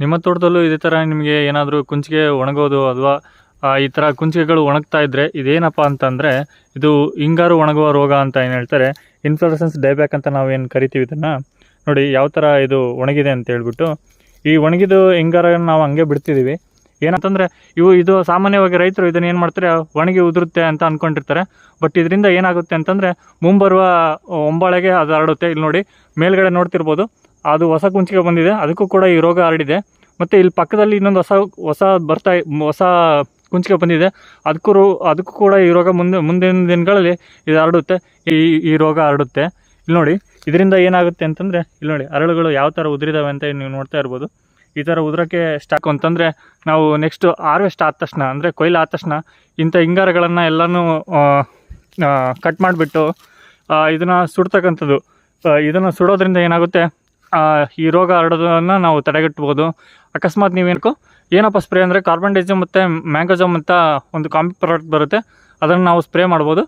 ನಿಮ್ಮ ತೋಟದಲ್ಲೂ ಇದೇ ಥರ ನಿಮಗೆ ಏನಾದರೂ ಕುಂಚಿಗೆ ಒಣಗೋದು ಅಥವಾ ಈ ಥರ ಕುಂಚಿಗೆಗಳು ಒಣಗ್ತಾ ಇದ್ದರೆ ಇದೇನಪ್ಪ ಅಂತಂದರೆ, ಇದು ಹಿಂಗಾರು ಒಣಗುವ ರೋಗ ಅಂತ ಏನು ಹೇಳ್ತಾರೆ ಇನ್ಫ್ಲೋರೆಸೆನ್ಸ್ ಡೈಬ್ಯಾಕ್ ಅಂತ ನಾವು ಏನು ಕರಿತೀವಿ ಇದನ್ನು. ನೋಡಿ ಯಾವ ಥರ ಇದು ಒಣಗಿದೆ ಅಂತ ಹೇಳ್ಬಿಟ್ಟು, ಈ ಒಣಗಿದ ಹಿಂಗಾರನ್ನು ನಾವು ಹಂಗೆ ಬಿಡ್ತಿದ್ದೀವಿ ಏನಂತಂದರೆ, ಇವು ಇದು ಸಾಮಾನ್ಯವಾಗಿ ರೈತರು ಇದನ್ನು ಏನು ಮಾಡ್ತಾರೆ, ಒಣಗಿ ಉದುರುತ್ತೆ ಅಂತ ಅಂದ್ಕೊಂಡಿರ್ತಾರೆ ಬಟ್ ಇದರಿಂದ ಏನಾಗುತ್ತೆ ಅಂತಂದರೆ, ಮುಂಬರುವ ಒಂಬಾಳೆಗೆ ಅದು ಹರಡುತ್ತೆ ಇಲ್ಲಿ ನೋಡಿ ಮೇಲ್ಗಡೆ ನೋಡ್ತಿರ್ಬೋದು. ಅದು ಹೊಸ ಕುಂಚಿಗೆ ಬಂದಿದೆ. ಅದಕ್ಕೂ ಕೂಡ ಈ ರೋಗ ಹರಡಿದೆ. ಮತ್ತು ಇಲ್ಲಿ ಪಕ್ಕದಲ್ಲಿ ಇನ್ನೊಂದು ಹೊಸ ಹೊಸ ಬರ್ತಾ ಹೊಸ ಕುಂಚಿಗೆ ಬಂದಿದೆ. ಅದಕ್ಕೂ ಅದಕ್ಕೂ ಕೂಡ ಈ ರೋಗ ಮುಂದೆ, ಮುಂದಿನ ದಿನಗಳಲ್ಲಿ ಇದು ಹರಡುತ್ತೆ. ಈ ಈ ರೋಗ ಹರಡುತ್ತೆ. ಇಲ್ಲಿ ನೋಡಿ, ಇದರಿಂದ ಏನಾಗುತ್ತೆ ಅಂತಂದರೆ, ಇಲ್ಲಿ ನೋಡಿ, ಅರಳುಗಳು ಯಾವ ಥರ ಉದುರಿದಾವೆ ಅಂತ ನೀವು ನೋಡ್ತಾ ಇರ್ಬೋದು. ಈ ಥರ ಉದುರೋಕ್ಕೆ ಸ್ಟಾಕ್ ಅಂತಂದರೆ, ನಾವು ನೆಕ್ಸ್ಟ್ ಹಾರ್ವೆಸ್ಟ್ ಆದ ತಕ್ಷಣ, ಅಂದರೆ ಕೊಯ್ಲು ಆದ ತಕ್ಷಣ, ಇಂಥ ಹಿಂಗಾರಗಳನ್ನು ಎಲ್ಲನೂ ಕಟ್ ಮಾಡಿಬಿಟ್ಟು ಇದನ್ನು ಸುಡ್ತಕ್ಕಂಥದ್ದು ಇದನ್ನು ಸುಡೋದ್ರಿಂದ ಏನಾಗುತ್ತೆ? ಈ ರೋಗ ಹರಡೋದನ್ನು ನಾವು ತಡೆಗಟ್ಬೋದು ಅಕಸ್ಮಾತ್ ನೀವೇನಕ್ಕೋ ಏನಪ್ಪ ಸ್ಪ್ರೇ ಅಂದರೆ ಕಾರ್ಬನ್ ಡೈಜಮ್ ಮತ್ತು ಮ್ಯಾಂಗೋಜಮ್ ಅಂತ ಒಂದು ಕಾಂಪಿ ಪ್ರಾಡಕ್ಟ್ ಬರುತ್ತೆ. ಅದನ್ನು ನಾವು ಸ್ಪ್ರೇ ಮಾಡ್ಬೋದು.